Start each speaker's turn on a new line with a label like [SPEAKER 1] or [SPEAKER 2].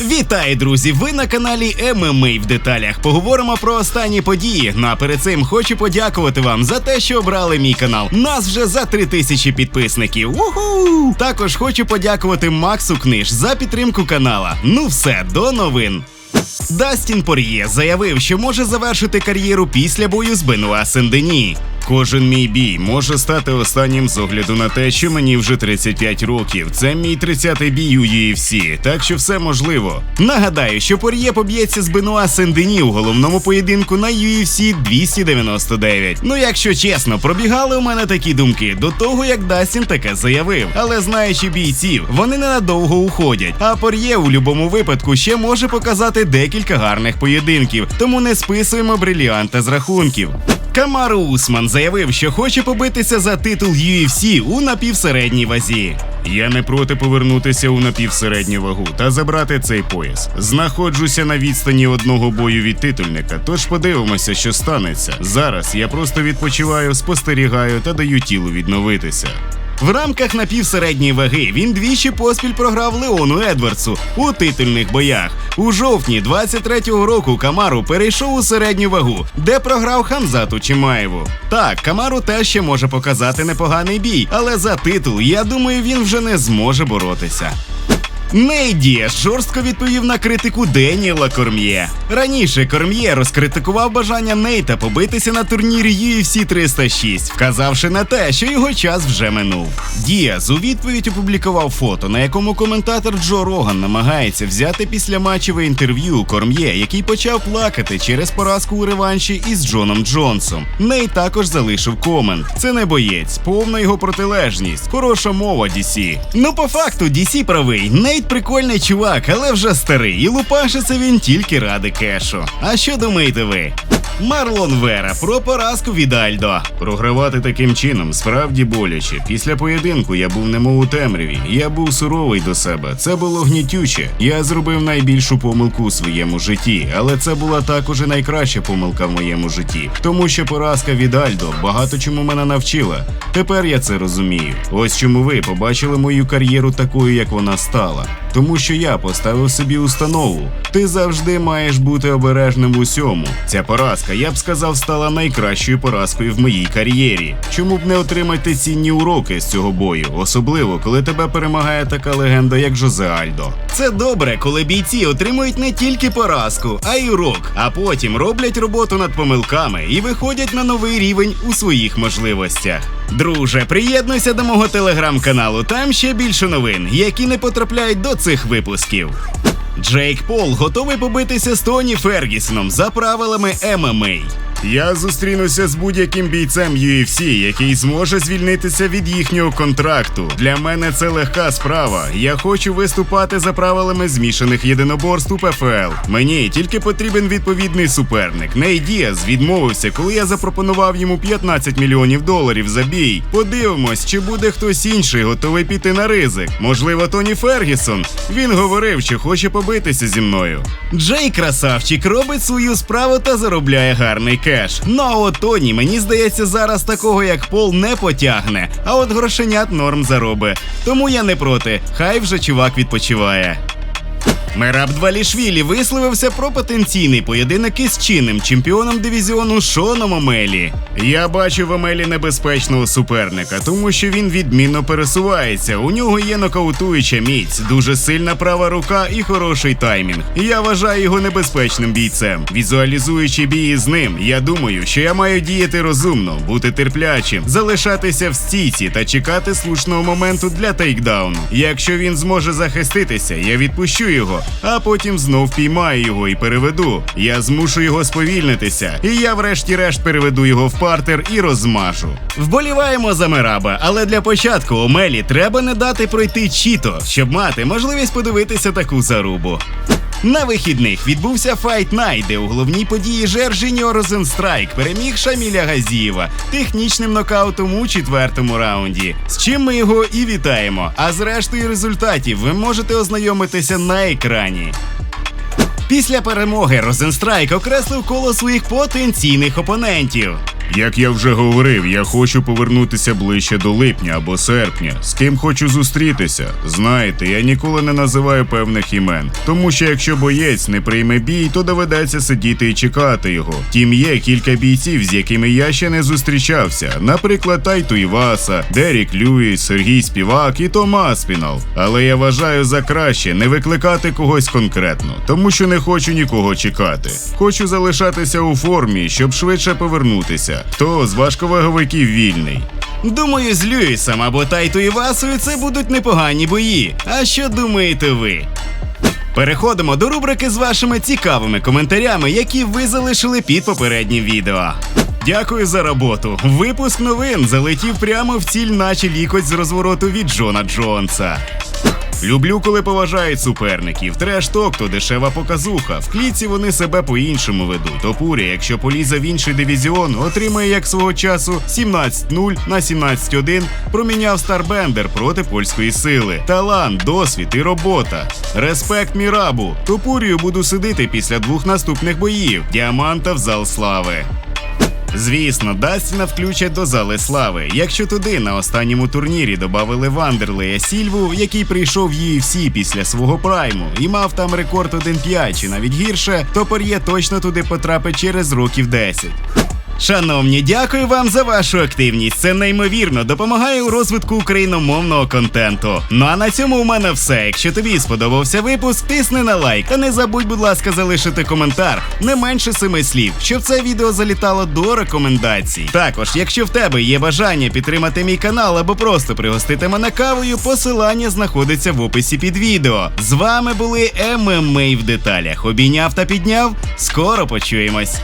[SPEAKER 1] Вітаю, друзі! Ви на каналі ММА в деталях. Поговоримо про останні події. Ну а перед цим хочу подякувати вам за те, що обрали мій канал. Нас вже за три тисячі підписників. Уху! Також хочу подякувати Максу Книж за підтримку канала. Ну все, до новин. Дастін Пор'є заявив, що може завершити кар'єру після бою з Бенуа Сендені. Кожен мій бій може стати останнім з огляду на те, що мені вже 35 років. Це мій 30-й бій у UFC, так що все можливо. Нагадаю, що Пор'є поб'ється з Бенуа Сендені у головному поєдинку на UFC 299. Ну, якщо чесно, пробігали у мене такі думки до того, як Дастін таке заявив. Але знаючи бійців, вони ненадовго уходять. А Пор'є у будь-якому випадку ще може показати декілька гарних поєдинків, тому не списуємо бриліанта з рахунків. Камару Усман заявив, що хоче побитися за титул UFC у напівсередній вазі. Я не проти повернутися у напівсередню вагу та забрати цей пояс. Знаходжуся на відстані одного бою від титульника, тож подивимося, що станеться. Зараз я просто відпочиваю, спостерігаю та даю тілу відновитися. В рамках напівсередньої ваги він двічі поспіль програв Леону Едвардсу у титульних боях. У жовтні 23-го року Камару перейшов у середню вагу, де програв Хамзату Чимаєву. Так, Камару теж ще може показати непоганий бій, але за титул, я думаю, він вже не зможе боротися. Ней Дієш жорстко відповів на критику Деніела Корм'є. Раніше Корм'є розкритикував бажання Нейта побитися на турнірі UFC 306, вказавши на те, що його час вже минув. Діаз у відповідь опублікував фото, на якому коментатор Джо Роган намагається взяти післяматчеве інтерв'ю у Корм'є, який почав плакати через поразку у реванші із Джоном Джонсом. Ней також залишив комент. Це не боєць, повна його протилежність. Хороша мова, DC. Ну, по факту, DC правий. Нейт прикольний чувак, але вже старий, і лупашиться він тільки ради кешу. А що думаєте ви? Марлон Вера про поразку від Альдо. Програвати таким чином справді боляче. Після поєдинку я був немов у темряві. Я був суровий до себе. Це було гнітюче. Я зробив найбільшу помилку у своєму житті, але це була також і найкраща помилка в моєму житті, тому що поразка від Альдо багато чому мене навчила. Тепер я це розумію. Ось чому ви побачили мою кар'єру такою, як вона стала. Тому що я поставив собі установу. Ти завжди маєш бути обережним усьому. Ця поразка, я б сказав, стала найкращою поразкою в моїй кар'єрі. Чому б не отримати цінні уроки з цього бою, особливо коли тебе перемагає така легенда, як Жозе Альдо. Це добре, коли бійці отримують не тільки поразку, а й урок, а потім роблять роботу над помилками і виходять на новий рівень у своїх можливостях. Друже, приєднуйся до мого телеграм-каналу. Там ще більше новин, які не потрапляють до цих випусків. Джейк Пол готовий побитися з Тоні Фергісоном за правилами ММА. Я зустрінуся з будь-яким бійцем UFC, який зможе звільнитися від їхнього контракту. Для мене це легка справа. Я хочу виступати за правилами змішаних єдиноборств у ПФЛ. Мені тільки потрібен відповідний суперник. Ней Діаз відмовився, коли я запропонував йому 15 мільйонів доларів за бій. Подивимось, чи буде хтось інший готовий піти на ризик. Можливо, Тоні Фергісон. Він говорив, що хоче побитися зі мною. Джей красавчик робить свою справу та заробляє гарний кеш. Ну а от Тоні, мені здається, зараз такого як Пол не потягне, а от грошенят норм зароби. Тому я не проти. Хай вже чувак відпочиває. Мераб Двалішвілі висловився про потенційний поєдинок із чинним чемпіоном дивізіону Шоном Омелі. Я бачу в Омелі небезпечного суперника, тому що він відмінно пересувається. У нього є нокаутуюча міць, дуже сильна права рука і хороший таймінг. Я вважаю його небезпечним бійцем. Візуалізуючи бії з ним, я думаю, що я маю діяти розумно, бути терплячим, залишатися в стійці та чекати слушного моменту для тейкдауну. Якщо він зможе захиститися, я відпущу його а потім знов піймаю його і переведу. Я змушу його сповільнитися, і я, врешті-решт, переведу його в партер і розмажу. Вболіваємо за Мераба, але для початку Омелі треба не дати пройти чіто, щоб мати можливість подивитися таку зарубу. На вихідних відбувся Fight Night, де у головній події Жержіньо Розенстрайк переміг Шаміля Газієва технічним нокаутом у четвертому раунді. З чим ми його і вітаємо. А з рештою результатів ви можете ознайомитися на екрані. Після перемоги Розенстрайк окреслив коло своїх потенційних опонентів.
[SPEAKER 2] Як я вже говорив, я хочу повернутися ближче до липня або серпня. З ким хочу зустрітися. Знаєте, я ніколи не називаю певних імен, тому що якщо боєць не прийме бій, то доведеться сидіти і чекати його. Тім є кілька бійців, з якими я ще не зустрічався. Наприклад, Тайту Іваса, Дерік Люїс, Сергій Співак і Тома Спінал. Але я вважаю за краще не викликати когось конкретно, тому що не хочу нікого чекати. Хочу залишатися у формі, щоб швидше повернутися. Хто з важковаговиків вільний?
[SPEAKER 1] Думаю, з Льюісом або Тайту Івасою це будуть непогані бої. А що думаєте ви? Переходимо до рубрики з вашими цікавими коментарями, які ви залишили під попереднім відео. Дякую за роботу. Випуск новин залетів прямо в ціль, наче лікоть з розвороту від Джона Джонса. Люблю, коли поважають суперників. Треш-ток то дешева показуха. В кліці вони себе по-іншому ведуть. Опуря, якщо полізе в інший дивізіон, отримає як свого часу 17-0 на 17-1 проміняв Старбендер проти польської сили. Талант, досвід і робота. Респект Мірабу. Топурію буду сидити після двох наступних боїв. Діаманта в зал слави. Звісно, Дастіна включать до зали слави. Якщо туди на останньому турнірі додали Вандерлея Сільву, який прийшов в UFC після свого прайму і мав там рекорд 1-5 чи навіть гірше, то Пор'є точно туди потрапить через років 10. Шановні, дякую вам за вашу активність. Це неймовірно допомагає у розвитку україномовного контенту. Ну а на цьому у мене все. Якщо тобі сподобався випуск, тисни на лайк. Та не забудь, будь ласка, залишити коментар не менше семи слів, щоб це відео залітало до рекомендацій. Також, якщо в тебе є бажання підтримати мій канал або просто пригостити мене кавою, посилання знаходиться в описі під відео. З вами були ММА в деталях. Обійняв та підняв. Скоро почуємось.